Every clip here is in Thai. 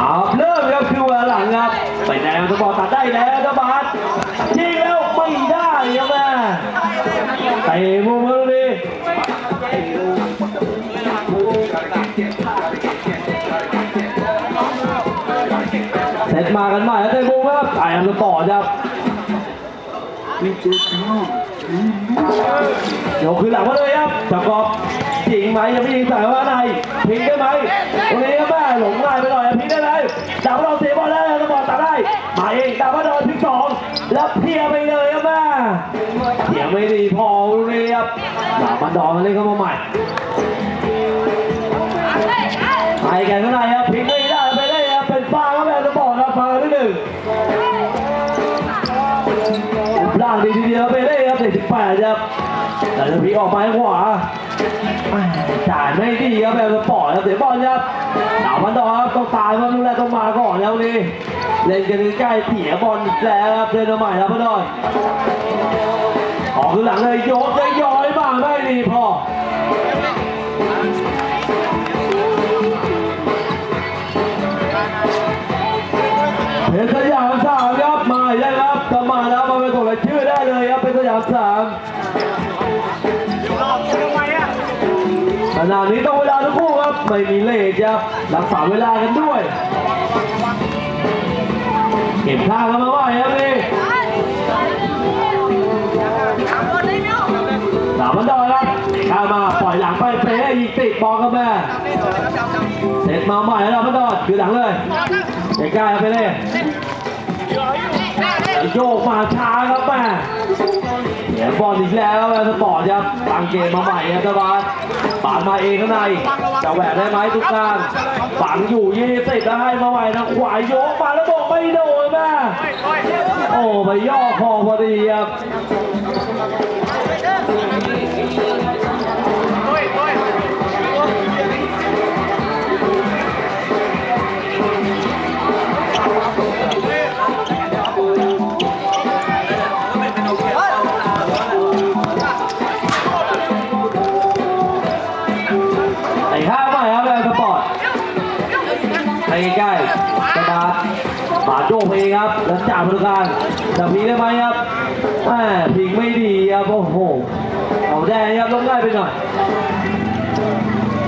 เอาเริ่มครับคือเวลาหลังครับไปแดงจะบอกตัดได้แล้วนะบาสยิงแล้วไม่ได้ครับแม่เตะมุมเลยเสร็จมากันใหม่แล้วเตะมุมครับไอ้อันต่อครับเดี๋ยวคือหลังมาเลยครับจับกอบยิงไหมยังไม่ยิงใส่ว่าในพิงได้ไหมตรงนี้ครับแม่หลงง่ายไป พีพอตรงนี้ครับจับมันดองกันเล่นเข้ามาใหม่ไปกันข้างในครับพิงไม่ได้ไปได้ครับเป็นฟ้าครับแม่จะบอกครับฟ้าที่หนึ่งล่างดีทีเดียวไปได้ครับเด็กสิบแปดครับแต่จะพีออกมาขวาจ่ายไม่ดีครับแบบสปอร์ตครับเสียบอลครับดาวมันดอครับต้องตายมันดูแลต้องมาก่อนแล้วนี่เล่นกันใกล้เสียบอลอีกแล้วครับเดินมาใหม่ครับพันดอน ออกหลังเลยโยกเลยย้อยมาไม่ดีพอเพชรสยามสามครับมาอีกแล้วครับถ้ามาแล้วมาเป็นส่งรายชื่อได้เลยครับเพชรสยามสามขณะนี้ต้องเวลาทั้งคู่ครับไม่มีเลทครับรักษาเวลากันด้วย เก็บท่ากันมาว่าครับนี่ ข้ามาปล่อยหลังไปเป๊ะยิงติดบอลครับแม่เสร็จมาใหม่แล้วพันดอยคือหลังเลยใกล้ๆไปเลยโยกมาช้าครับแม่เสียบอลอีกแล้วแม่สปอร์ตครับตั้งเกมมาใหม่ครับตะบานปาดมาเองข้างในจะแหวกได้ไหมทุกท่านฝังอยู่ยี่สิบแล้วให้มาใหม่นะขวายโยกมาแล้วบอกไม่โดนแม่โอ้ไปย่อคอพอดีครับ ไปใกล้ๆกระดาษบาดโจกเองครับแล้วจ่ายบริการจะพีได้ไหมครับแม่พิงไม่ดีครับโอ้โหเอาแดงครับลงง่ายไปหน่อย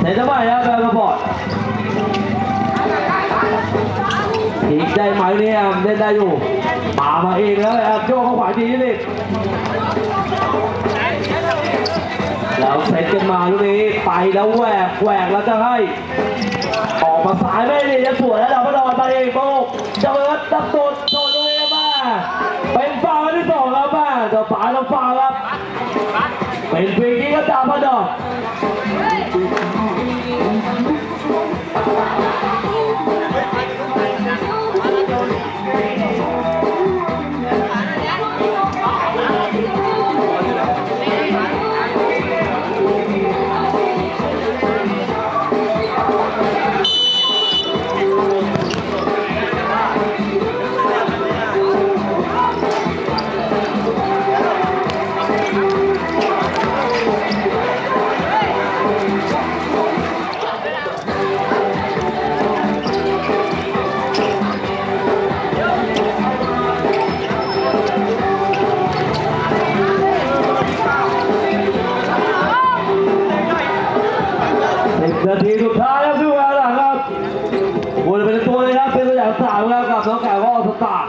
เสร็จแล้วไหมครับแรงสปอร์ตพิงได้ไหมเนี่ยเล่นได้อยู่มามาเองแล้วแอบโยกเข้าขวาทีนี่แล้วเซตกันมาลูกนี้ไปแล้วแหวกแหวกแล้วจะให้ ออกมาสายไม่ดี จะเบิร์ดตับตุดโชว์ลูกนี้มาเป็นฟาวที่สองแล้วแม่เจะป๋าต้องฟาวครับ เป็นฟรีกี้ก็ดาวพนอก เลยครับเป็นตัวอย่างสามแล้วกับน้องแก่ว่าสตาร์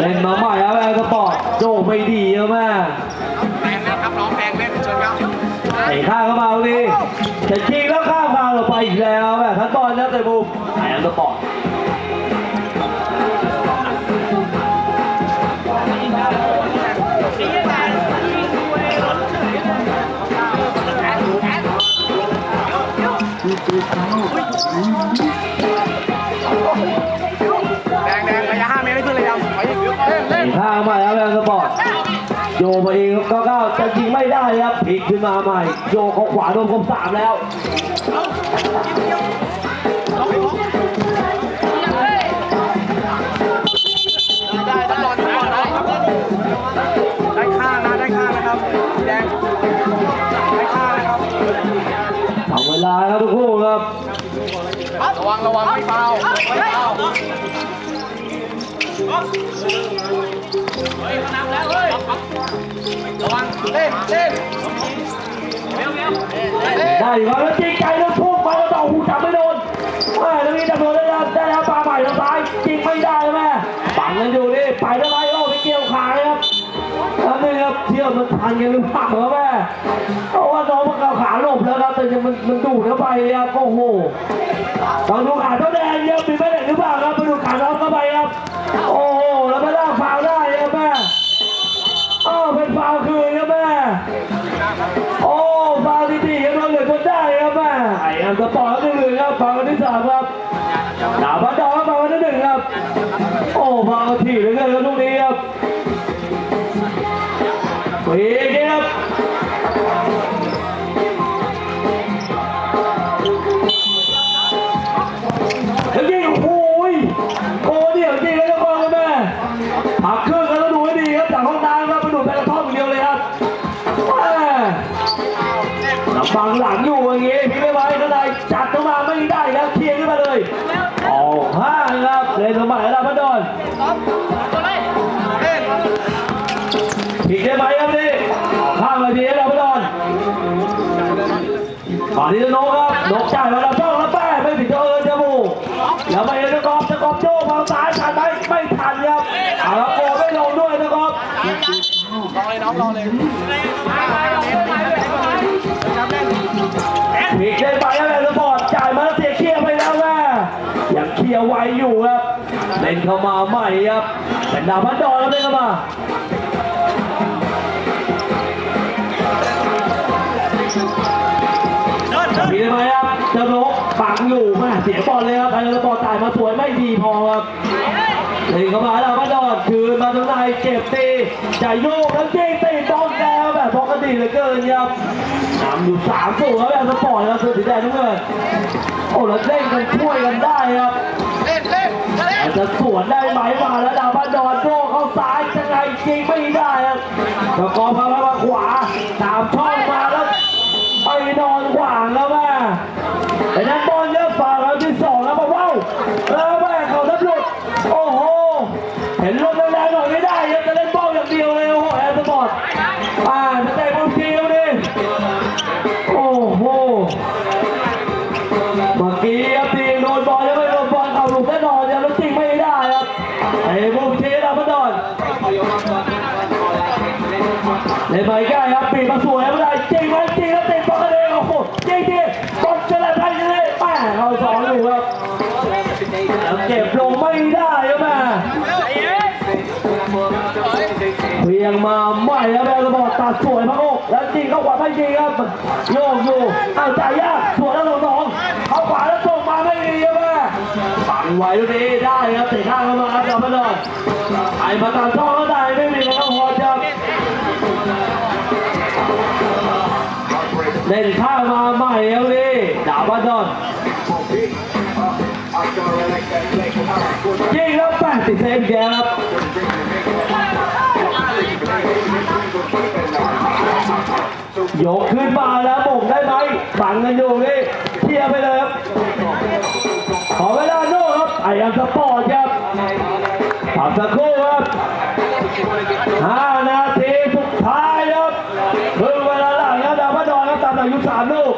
เล่นมาใหม่ครับแอร์สปอร์ตโจไม่ดีครับแม่แพงเล่นครับน้องแพงเล่นเชิญครับไอ้ข้างเข้ามาดูดิจะชิงแล้วข้ามทางเราไปอีกแล้วแม่ทันบอลนะแต่บุมไอ้แอร์สปอร์ต แดงแดงระยะ5เมตรไม่ขึ้นเลยครับไปเล่นเล่นข้างมาแล้วแรงสปอร์ตโยมาเองก็ก้าวจะยิงไม่ได้ครับพลิกขึ้นมาใหม่ โยเขาขวาโดนคมสามแล้ว ลาครับทุกคู่ครับ ระวังระวังไม่เฝ้าไม่เฝ้าเฮ้ยพนักแล้วเฮ้ย ระวังเล่นเล่นได้อยู่ครับแล้วจริงใจแล้วพุ่งไปแล้วต่อหูจับไม่โดนแม่แล้วนี่จับโดนได้แล้วได้แล้วปลาใหม่ทางซ้ายจริงไม่ได้แม่ปังกันอยู่นี่ไปทำไหมโอ้ไปเกี่ยวขาเลย นี่ครับเที่ยวมันทันกันหรือเปล่าครับแม่เพราะว่าน้องมันเอาขาหลบแล้วครับแต่ยังมันมันดูดเข้าไปครับโอ้โหตองดูขาเจ้าแดงเยอะมีไม่เด็กหรือเปล่าครับไปดูขาน้องเข้าไปครับโอ้โหแล้วไม่ได้ฟาวได้ครับแม่อ้าวเป็นฟาวคืนครับแม่โอ้ฟาวดีๆครับเราเหลือคนได้ครับแม่ไอ้อันสปอร์ตก็เหลือครับฟาวที่สามครับ นนี้จะโนกครับนกจ่ายมาแล้วช่องแล้วแป้ไม่ผิดจะเอิญจมูแล้วไปจะกอบจะกอบโจ้วางซ้ายทันไหมไม่ทันครับเอาละโกไม่ลงด้วยนะครับรอเลยน้องรอเลยผิดได้ไปแล้วแหละสปอร์ตจ่ายมาแล้วเสียเคลียร์ไปแล้วแม่ยังเคลียร์ไวอยู่ครับเล่นเข้ามาใหม่ครับเป็นดาพัดดอนแล้วเล่นเข้ามา มีได้ไหมครับเจ้านกปังอยู่ม่เสียบอลเลยครับไอ้สปอร์ตายมาสวยไม่ดีพอครับเล่นเข้ามาดาวพัดดอนคืนมาตรงไหนเก็บตีจ่ายโยกแล้วเจ๊งตีบอลแล้วแบบปกติเหลือเกินครับนำอยู่สามสูงครับแบบสปอร์ตครับสุดสีแดงทุกเงินโอ้แล้วเล่นกันช่วยกันได้ครับเล่นเล่นจะสวนได้ไหมมาแล้วดาวบ้านดอนโดเข้าซ้ายยังไงจริงไม่ได้ครับแล้วก็พามาขวาตามช่องมาแล้วไปนอนขวางแล้วแม่ ไม่จริงครับโยกอยู่เอาจ่ายยากสวนแล้วสองสองเอาขวาแล้วส่งมาไม่ดีครับแม่ปังไว้ตรงนี้ได้ครับเตะข้างเข้ามาครับจอมพนอนไอ้มาตามช่องก็ได้ไม่มีแล้วพอจะเล่นข้ามาใหม่แล้วนี่ดาวัดอนยิงแล้วแปดสิบเซนแกครับ ยกขึ้นมาแล้วบ่งได้ไหมฝังกันอยู่นี่เทียบไปเลยครับ ขอเวลาโน่ครับไอ้อัมสปอร์ตครับพักสักครู่ครับห้านาทีสุดท้ายครับครึ่งเวลาหลังครับดาวพดอนครับตามอายุสามลูก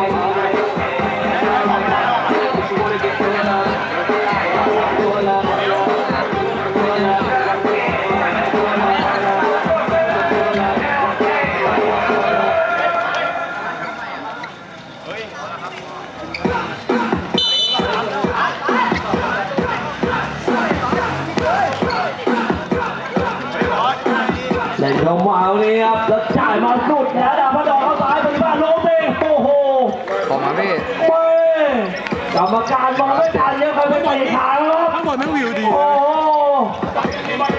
เกรรมการมองไม่ทันเยอะครับไม่เตะขาแล้วครับข้างบนแม่งวิวดีโอ้โห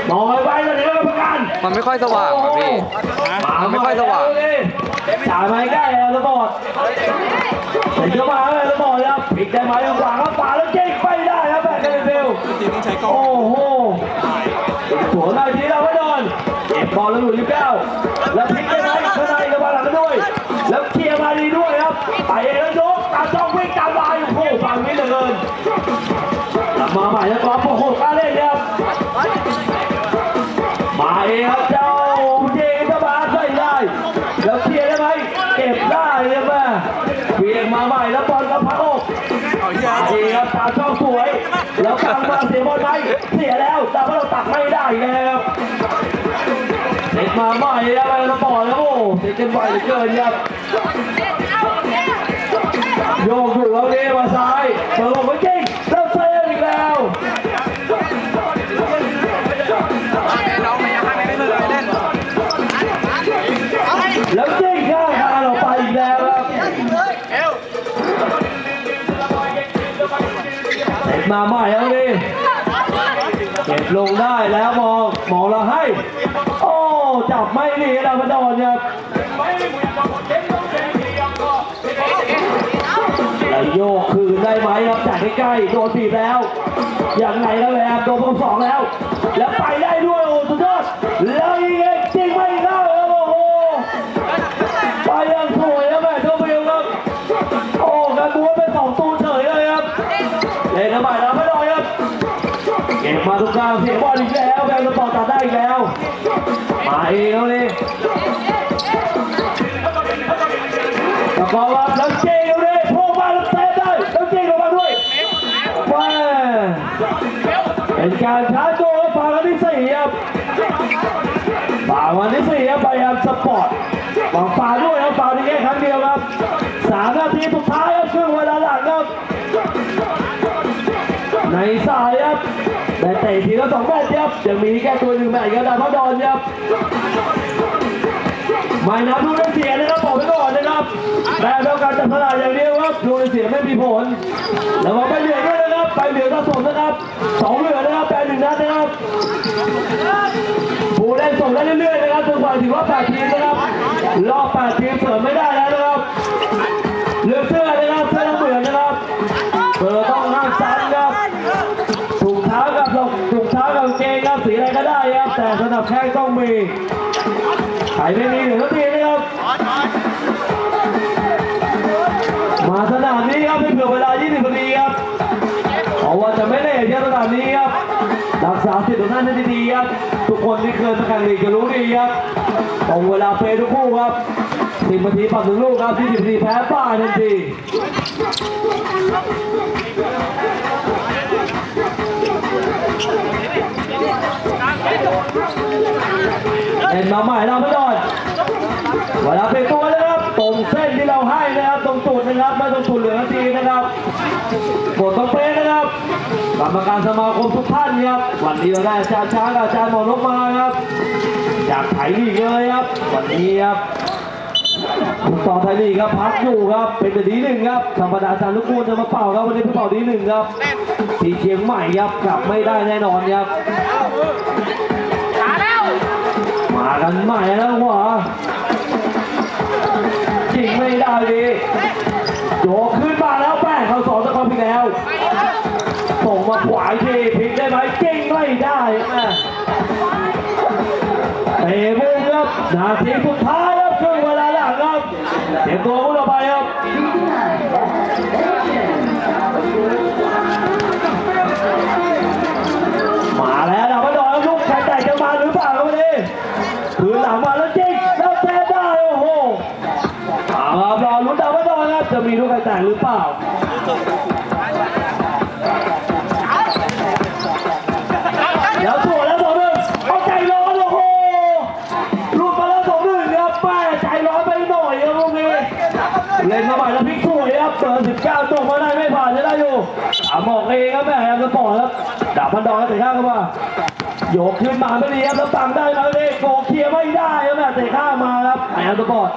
มองไปไว้เลยครับประกันมันไม่ค่อยสว่างอะพี่ มันไม่ค่อยสว่างจ่ายมาใกล้แล้วสปอร์ตเห็นเข้ามาแล้วสปอร์ตครับพลิกได้ไหมทางขวาครับป่าแล้วเจ๊งไปได้ครับแบกกันเร็วจริงต้องใช้กล้องโอ้โหสวนได้ทีเราไม่โดนเก็บบอลแล้วหลุดยี่สิบเก้า มาใหม่แล้วกอล์ฟโอ้โหกล้าเล่นครับมาเองครับเจ้าเจก็มาใส่ได้ แล้วเคลียร์ได้ไหมเก็บได้เลยแม่เวียงมาใหม่แล้วบอลกับพักอกเอาเหี้ยมาเองครับตาช่องสวย แล้วกำมาเสียบอลไหมเสียแล้วแต่ว่าเราตักไม่ได้ไงครับเสร็จมาใหม่แล้วแล้วบอลแล้วโอ้เสร็จกันไวเหลือเกินครับโยกอยู่แล้วเนี่มาซ้ายเปิดลงไปจริงแล้ว มาใหม่แล้วนี่เก็บลงได้แล้วมองมองเราให้ โอ้ จับไม่ดีเรามาโดนครับแล้วโยกคืนได้ไหมครับจากใกล้ๆโดนบีบแล้ว อย่างไรแล้วแหละโดนพงสองแล้ว แล้วไป เป็นการช้าโจครังนที่สี่ครับฝั่งวันที่สี่ครับไปยันสปอร์ตฝั่งฝ่าด้วยครับฝ่าที่แค่ครั้งเดียวครับสามนาทีสุดท้ายครับช่วงเวลาหลังครับ ในสายครับแต่เตะทีละสองแมตช์ครับยังมีแค่ตัวหนึ่งแมตช์ครับดาวพระดอนครับไม่นับลูกได้เสียนะครับบอกไว้ก่อนนะครับแต่เท่าการจับสลากอย่างเดียวครับลูกได้เสียไม่มีผลแล้วมาไปเหลืองด้วย ไปเหลืองสะสมนะครับสองเหลืองนะครับแปดหนึ่งนัดนะครับผู้เล่นส่งได้เรื่อยๆนะครับจนกว่าถึงรอบแปดทีมนะครับรอบแปดทีมเสริมไม่ได้แล้ว ไม่เล่นที่สนามนี้ครับรักษาสิทธิ์ของท่านให้ดีครับทุกคนที่เคยมาแข่งลีกจะรู้ดีครับตรงเวลาเปย์ทุกคู่ครับ10นาทีปัดหนึ่งลูกครับ20นาทีแพ้ป้ายทันทีเห็นมาใหม่เราไม่โดเวลาเป็นตัวนะครับตรงเส้นที่เราให้นะครับตรงจุดนะครับไม่ตรงจุดเหลือนาทีนะครับกดตรงเป๊ะ รับกรรมการสมาคมทุกท่านครับวันนี้เราได้อาจารย์ช้างกับอาจารย์หมอลกมาครับ จากไทยลีกเลยครับ วันนี้ครับคุณต่อไทยลีกครับพักอยู่ครับ เป็นแต่ดีหนึ่งครับธรรมดาอาจารย์ลูกคูณจะมาเป่าครับวันนี้เพิ่งเป่าดีหนึ่งครับที่เชียงใหม่ครับกลับไม่ได้แน่นอนครับขาแล้วมากันใหม่แล้วหัวจริงไม่ได้ดีโยกขึ้นมาแล้วแป้งเขาสอนตะกอนพี่แล้วส่ง มาขวาทีพลิกได้ไหมจริงไม่ได้แม่เตะมุมครับนาทีสุดท้ายครับช่วงเวลาหลังครับเตรียมตัวมุดออกไปครับมาแล้วดาวพดอนลูกแข่งแต่จะมาหรือเปล่าครับวันนี้คือหลังมาแล้วจริงแล้วแท้ได้โอ้โหเอาครับรอลุ้นดาวพดอนครับจะมีลูกแข่งแต่หรือเปล่าแล้วสวนแล้วสองหนึ่งเอาใจร้อนโอ้โหลูกมาแล้วสองหนึ่งครับแม่ใจร้อนไปหน่อยครับลูกนี้เล่นมาใหม่แล้วพลิกสวยครับเปิดสิบเก้าตกมาได้ไม่ผ่านจะได้อยู่อะบอกเองครับแม่แอครับดาบพันดอนเตะข้างเข้ามาโยกขึ้นมาไม่ดีครับแล้วตังได้มาเลยโกเคลียร์ไม่ได้ครับแม่เตะข้ามมาครับแอมสปอร์ต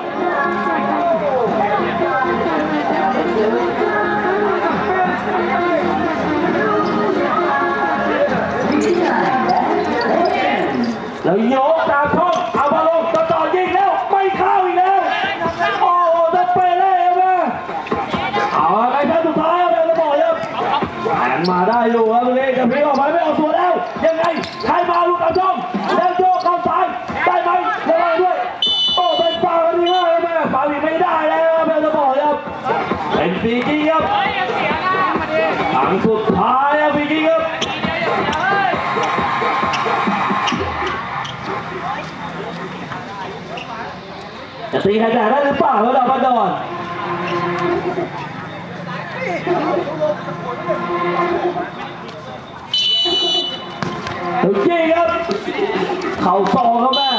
ตีใครจะได้หรือเปล่าแล้วดอกดอนเฮ้ยครับ เข่าซองเข้ามา